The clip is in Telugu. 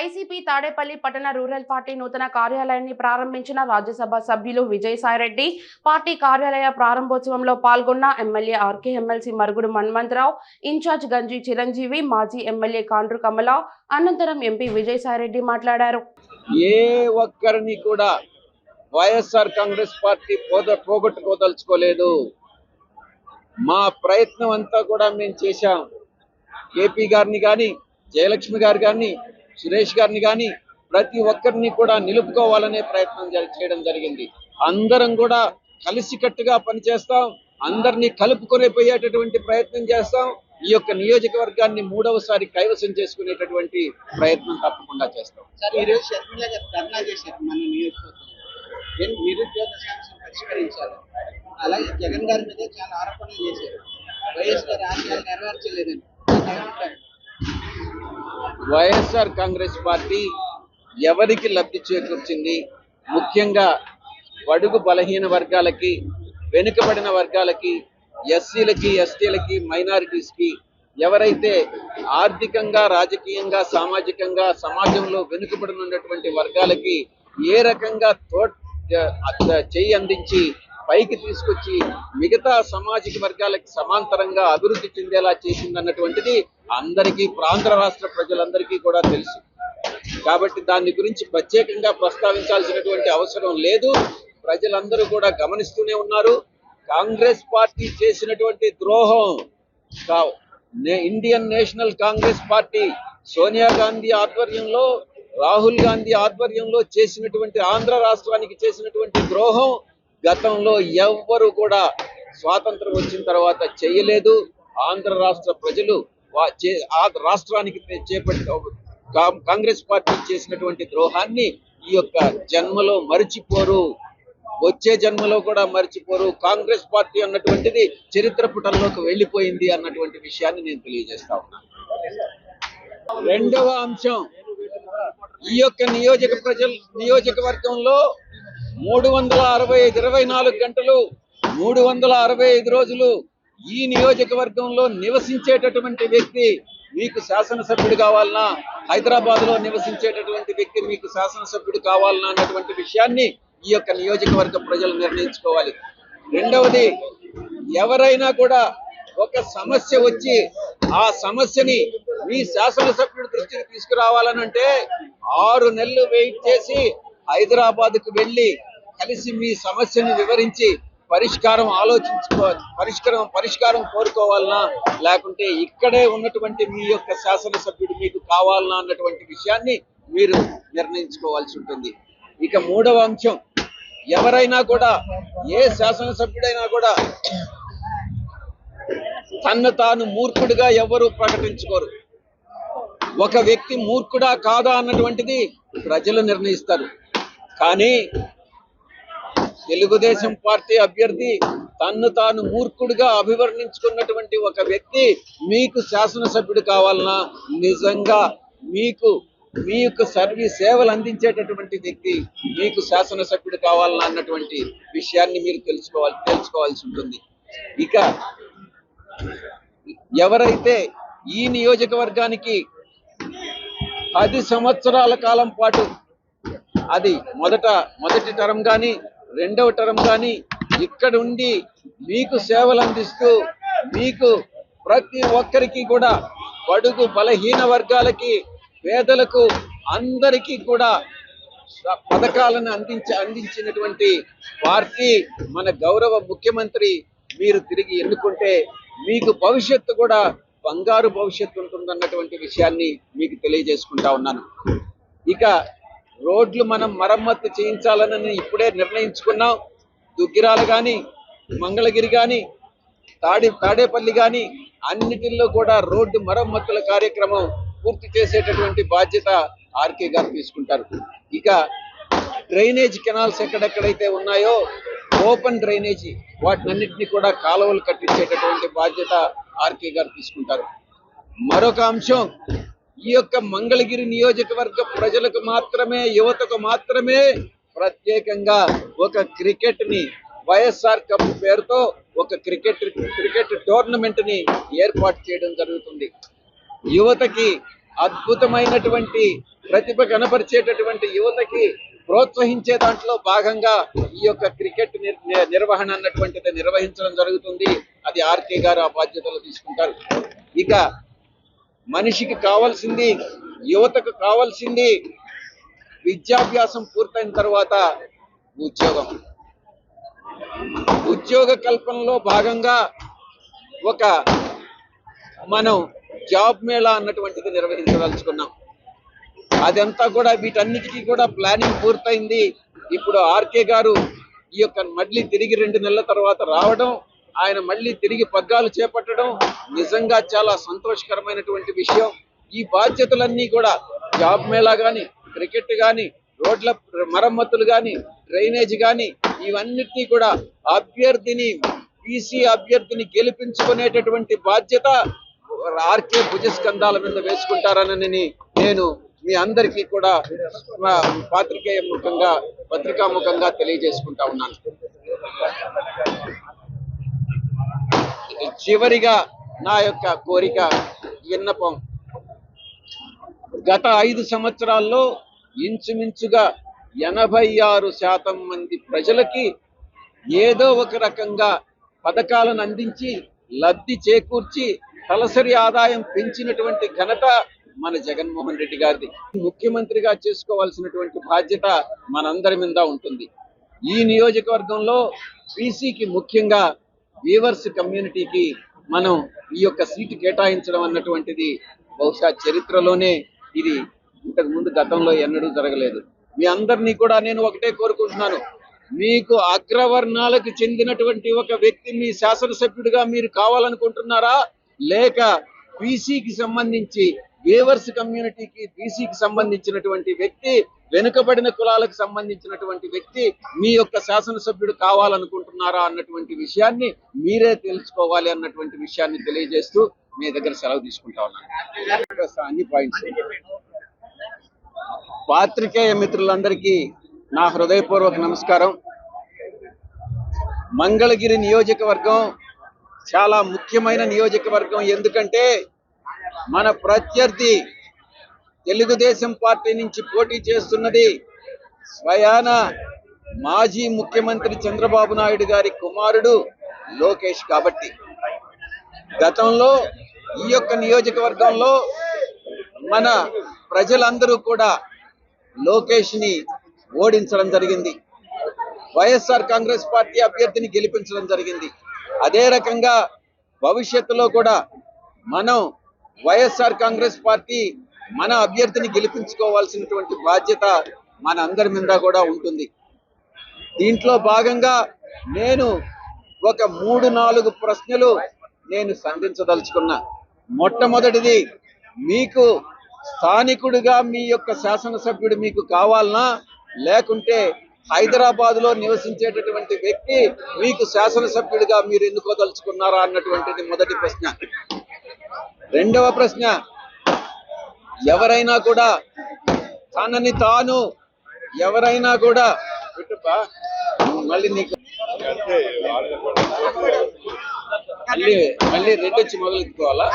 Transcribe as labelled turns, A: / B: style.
A: వైసీపీ తాడేపల్లి పట్టణ రూరల్ పార్టీ నూతన కార్యాలయాన్ని ప్రారంభించిన రాజ్యసభ సభ్యులు విజయసాయిరెడ్డి పార్టీ కార్యాలయ ప్రారంభోత్సవంలో పాల్గొన్న MLA RK MLC Marugudu Manmantharao in charge Ganji Chiranjeevi మాజీ ఎమ్మెల్యే కాండ్రు కమల అనంతరం ఎంపీ విజయసాయిరెడ్డి మాట్లాడారు.
B: ఏ ఒక్కరిని కూడా వైఎస్ఆర్ కాంగ్రెస్ పార్టీ పోద పోగొట్టుకోదలుచుకోలేదు. మా ప్రయత్నం అంతా కూడా మేము చేశాం. ఏపీ గారిని కానీ జయలక్ష్మి గారు కానీ సురేష్ గారిని కానీ ప్రతి ఒక్కరిని కూడా నిలుపుకోవాలనే ప్రయత్నం చేయడం జరిగింది. అందరం కూడా కలిసికట్టుగా పనిచేస్తాం. అందరినీ కలుపుకొని పోయేటటువంటి ప్రయత్నం చేస్తాం. ఈ యొక్క నియోజకవర్గాన్ని మూడవసారి కైవసం చేసుకునేటటువంటి ప్రయత్నం తప్పకుండా చేస్తాం.
C: నిరుద్యోగ సమస్యను పరిష్కరించాలి? అలాగే జగన్ గారి మీద చాలా ఆరోపణలు చేశారు. వైఎస్ గారి ఆశయాలు నెరవేర్చలేదని.
B: వైఎస్ఆర్ కాంగ్రెస్ పార్టీ ఎవరికి లబ్ధి చేకూర్చింది? ముఖ్యంగా బడుగు బలహీన వర్గాలకి వెనుకబడిన వర్గాలకి ఎస్సీలకి ఎస్టీలకి మైనారిటీస్కి ఎవరైతే ఆర్థికంగా రాజకీయంగా సామాజికంగా సమాజంలో వెనుకబడిన ఉన్నటువంటి వర్గాలకి ఏ రకంగా తో చేయి అందించి పైకి తీసుకొచ్చి మిగతా సామాజిక వర్గాలకి సమాంతరంగా అభివృద్ధి చెందేలా చేసిందన్నటువంటిది అందరికీ ప్రాంధ్ర రాష్ట్ర ప్రజలందరికీ కూడా తెలుసు. కాబట్టి దాని గురించి ప్రత్యేకంగా ప్రస్తావించాల్సినటువంటి అవసరం లేదు. ప్రజలందరూ కూడా గమనిస్తూనే ఉన్నారు. కాంగ్రెస్ పార్టీ చేసినటువంటి ద్రోహం నే- Indian National Congress party Sonia Gandhi ఆధ్వర్యంలో రాహుల్ గాంధీ ఆధ్వర్యంలో చేసినటువంటి ఆంధ్ర రాష్ట్రానికి చేసినటువంటి ద్రోహం గతంలో ఎవ్వరు కూడా స్వాతంత్రం వచ్చిన తర్వాత చేయలేదు. ఆంధ్ర రాష్ట్ర ప్రజలు ఆ రాష్ట్రానికి తే- కాంగ్రెస్ పార్టీ చేసినటువంటి ద్రోహాన్ని ఈ యొక్క జన్మలో మరిచిపోరు. వచ్చే జన్మలో కూడా మరిచిపోరు. కాంగ్రెస్ పార్టీ అన్నటువంటిది చరిత్ర పుటల్లోకి వెళ్ళిపోయింది అన్నటువంటి విషయాన్ని నేను తెలియజేస్తా ఉన్నాను రెండవ అంశం ఈ యొక్క నియోజక ప్రజల నియోజకవర్గంలో మూడు వందల అరవై ఐదు ఇరవై నాలుగు గంటలు మూడు వందల అరవై ఐదు రోజులు ఈ నియోజకవర్గంలో నివసించేటటువంటి వ్యక్తి మీకు శాసనసభ్యుడు కావాలన్నా హైదరాబాద్లో నివసించేటటువంటి వ్యక్తి మీకు శాసనసభ్యుడు కావాలన్నా అన్నటువంటి విషయాన్ని ఈ యొక్క నియోజకవర్గ ప్రజలు నిర్ణయించుకోవాలి. రెండవది ఎవరైనా కూడా ఒక సమస్య వచ్చి ఆ సమస్యని మీ శాసనసభ్యుడు దృష్టికి తీసుకురావాలనంటే ఆరు నెలలు వెయిట్ చేసి హైదరాబాద్కు వెళ్ళి కలిసి మీ సమస్యను వివరించి పరిష్కారం ఆలోచించుకో పరిష్కారం పరిష్కారం కోరుకోవాలనా లేకుంటే ఇక్కడే ఉన్నటువంటి మీ యొక్క శాసనసభ్యుడు మీకు కావాలనా అన్నటువంటి విషయాన్ని మీరు నిర్ణయించుకోవాల్సి ఉంటుంది. ఇక మూడవ అంశం. ఎవరైనా కూడా ఏ శాసనసభ్యుడైనా కూడా తన్ను తాను మూర్ఖుడిగా ఎవరు ప్రకటించుకోరు. ఒక వ్యక్తి మూర్ఖుడా కాదా అన్నటువంటిది ప్రజలు నిర్ణయిస్తారు. కానీ తెలుగుదేశం పార్టీ అభ్యర్థి తన్ను తాను మూర్ఖుడిగా అభివర్ణించుకున్నటువంటి ఒక వ్యక్తి మీకు శాసనసభ్యుడు కావాలన్నా నిజంగా మీకు మీ యొక్క సర్వీస్ సేవలు అందించేటటువంటి వ్యక్తి మీకు శాసనసభ్యుడు కావాలన్నా అన్నటువంటి విషయాన్ని మీరు తెలుసుకోవాలి తెలుసుకోవాల్సి ఉంటుంది. ఇక ఎవరైతే ఈ నియోజకవర్గానికి పది సంవత్సరాల కాలం పాటు అది మొదట మొదటి తరం కానీ రెండవ టరం కానీ ఇక్కడ ఉండి మీకు సేవలు అందిస్తూ మీకు ప్రతి ఒక్కరికి కూడా బడుగు బలహీన వర్గాలకి పేదలకు అందరికీ కూడా పథకాలను అందించ అందించినటువంటి పార్టీ మన గౌరవ ముఖ్యమంత్రి మీరు తిరిగి ఎన్నుకుంటే మీకు భవిష్యత్తు కూడా బంగారు భవిష్యత్తు ఉంటుందన్నటువంటి విషయాన్ని మీకు తెలియజేసుకుంటా ఉన్నాను. ఇక రోడ్లు మనం మరమ్మత్తు చేయించాలని ఇప్పుడే నిర్ణయించుకున్నాం. దుగ్గిరాలు కానీ మంగళగిరి కానీ తాడి తాడేపల్లి కానీ అన్నిటిల్లో కూడా రోడ్డు మరమ్మతుల కార్యక్రమం పూర్తి చేసేటటువంటి బాధ్యత ఆర్కే గారు తీసుకుంటారు. ఇక డ్రైనేజ్ కెనాల్స్ ఎక్కడెక్కడైతే ఉన్నాయో ఓపెన్ డ్రైనేజీ వాటినన్నింటినీ కూడా కాలువలు కట్టించేటటువంటి బాధ్యత ఆర్కే గారు తీసుకుంటారు. మరొక అంశం ఈ యొక్క మంగళగిరి నియోజకవర్గ ప్రజలకు మాత్రమే యువతకు మాత్రమే ప్రత్యేకంగా ఒక క్రికెట్ని వైఎస్ఆర్ కప్ పేరుతో ఒక క్రికెట్ క్రికెట్ టోర్నమెంట్ని ఏర్పాటు చేయడం జరుగుతుంది. యువతకి అద్భుతమైనటువంటి ప్రతిభ కనపరిచేటటువంటి యువతకి ప్రోత్సహించే దాంట్లో భాగంగా ఈ యొక్క క్రికెట్ నిర్వహణ అన్నటువంటిది నిర్వహించడం జరుగుతుంది. అది ఆర్కే గారు ఆ బాధ్యతలు తీసుకుంటారు. ఇక మనిషికి కావాల్సింది యువతకు కావాల్సింది విద్యాభ్యాసం పూర్తయిన తర్వాత ఉద్యోగం. ఉద్యోగ కల్పనలో భాగంగా ఒక మనం జాబ్ మేళా అన్నటువంటిది నిర్వహించదలుచుకున్నాం. అదంతా కూడా వీటన్నిటికీ కూడా ప్లానింగ్ పూర్తయింది. ఇప్పుడు ఆర్కే గారు ఈ యొక్క మళ్ళీ తిరిగి రెండు నెలల తర్వాత రావడం ఆయన మళ్ళీ తిరిగి పగ్గాలు చేపట్టడం నిజంగా చాలా సంతోషకరమైనటువంటి విషయం. ఈ బాధ్యతలన్నీ కూడా జాబ్ మేళా కానీ క్రికెట్ కానీ రోడ్ల మరమ్మతులు కానీ డ్రైనేజ్ కానీ ఇవన్నిటినీ కూడా అభ్యర్థిని బీసీ అభ్యర్థిని గెలిపించుకునేటటువంటి బాధ్యత ఆర్కే భుజస్కంధాల మీద వేసుకుంటారనని నేను మీ అందరికీ కూడా పాత్రికేయ ముఖంగా పత్రికా ముఖంగా తెలియజేసుకుంటా ఉన్నాను. చివరిగా నా యొక్క కోరిక విన్నపం. గత ఐదు సంవత్సరాల్లో ఇంచుమించుగా ఎనభై ఆరు శాతం మంది ప్రజలకి ఏదో ఒక రకంగా పథకాలను అందించి లబ్ధి చేకూర్చి తలసరి ఆదాయం పెంచినటువంటి ఘనత మన జగన్మోహన్ రెడ్డి గారిది. ముఖ్యమంత్రిగా చేసుకోవాల్సినటువంటి బాధ్యత మనందరి మీద ఉంటుంది. ఈ నియోజకవర్గంలో బీసీకి ముఖ్యంగా వీవర్స్ కమ్యూనిటీకి మనం ఈ యొక్క సీటు కేటాయించడం అన్నటువంటిది బహుశా చరిత్రలోనే ఇది ఇంతకు ముందు గతంలో ఎన్నడూ జరగలేదు. మీ అందరినీ కూడా నేను ఒకటే కోరుకుంటున్నాను. మీకు అగ్రవర్ణాలకు చెందినటువంటి ఒక వ్యక్తి మీ శాసనసభ్యుడిగా మీరు కావాలనుకుంటున్నారా? లేక బీసీకి సంబంధించి వేవర్స్ కమ్యూనిటీకి బీసీకి సంబంధించినటువంటి వ్యక్తి వెనుకబడిన కులాలకు సంబంధించినటువంటి వ్యక్తి మీ యొక్క శాసనసభ్యుడు కావాలనుకుంటున్నారా అన్నటువంటి విషయాన్ని మీరే తెలుసుకోవాలి అన్నటువంటి విషయాన్ని తెలియజేస్తూ మీ దగ్గర సెలవు తీసుకుంటా ఉన్నాను. అన్ని పాయింట్స్ పాత్రికేయ మిత్రులందరికీ నా హృదయపూర్వక నమస్కారం. మంగళగిరి నియోజకవర్గం చాలా ముఖ్యమైన నియోజకవర్గం. ఎందుకంటే మన ప్రత్యర్థి తెలుగుదేశం పార్టీ నుంచి పోటీ చేస్తున్నది స్వయాన మాజీ ముఖ్యమంత్రి చంద్రబాబు నాయుడు గారి కుమారుడు లోకేష్ కాబట్టి. గతంలో ఈ యొక్క నియోజకవర్గంలో మన ప్రజలందరూ కూడా లోకేష్ని ఓడించడం జరిగింది. వైఎస్ఆర్ కాంగ్రెస్ పార్టీ అభ్యర్థిని గెలిపించడం జరిగింది. అదే రకంగా భవిష్యత్తులో కూడా మనం వైఎస్ఆర్ కాంగ్రెస్ పార్టీ మన అభ్యర్థిని గెలిపించుకోవాల్సినటువంటి బాధ్యత మన అందరి మీద కూడా ఉంటుంది. దీంట్లో భాగంగా నేను ఒక మూడు నాలుగు ప్రశ్నలు నేను సంధించదలుచుకున్నా. మొట్టమొదటిది మీకు స్థానికుడిగా మీ యొక్క శాసనసభ్యుడు మీకు కావాలనా? లేకుంటే హైదరాబాద్లో నివసించేటటువంటి వ్యక్తి మీకు శాసనసభ్యుడిగా మీరు ఎన్నుకోదలుచుకున్నారా? అన్నటువంటిది మొదటి ప్రశ్న. రెండవ ప్రశ్న ఎవరైనా కూడా తనని తాను ఎవరైనా కూడా మళ్ళీ నీకు మళ్ళీ మళ్ళీ రెడ్డి వచ్చి మొదలెత్తుకోవాలా?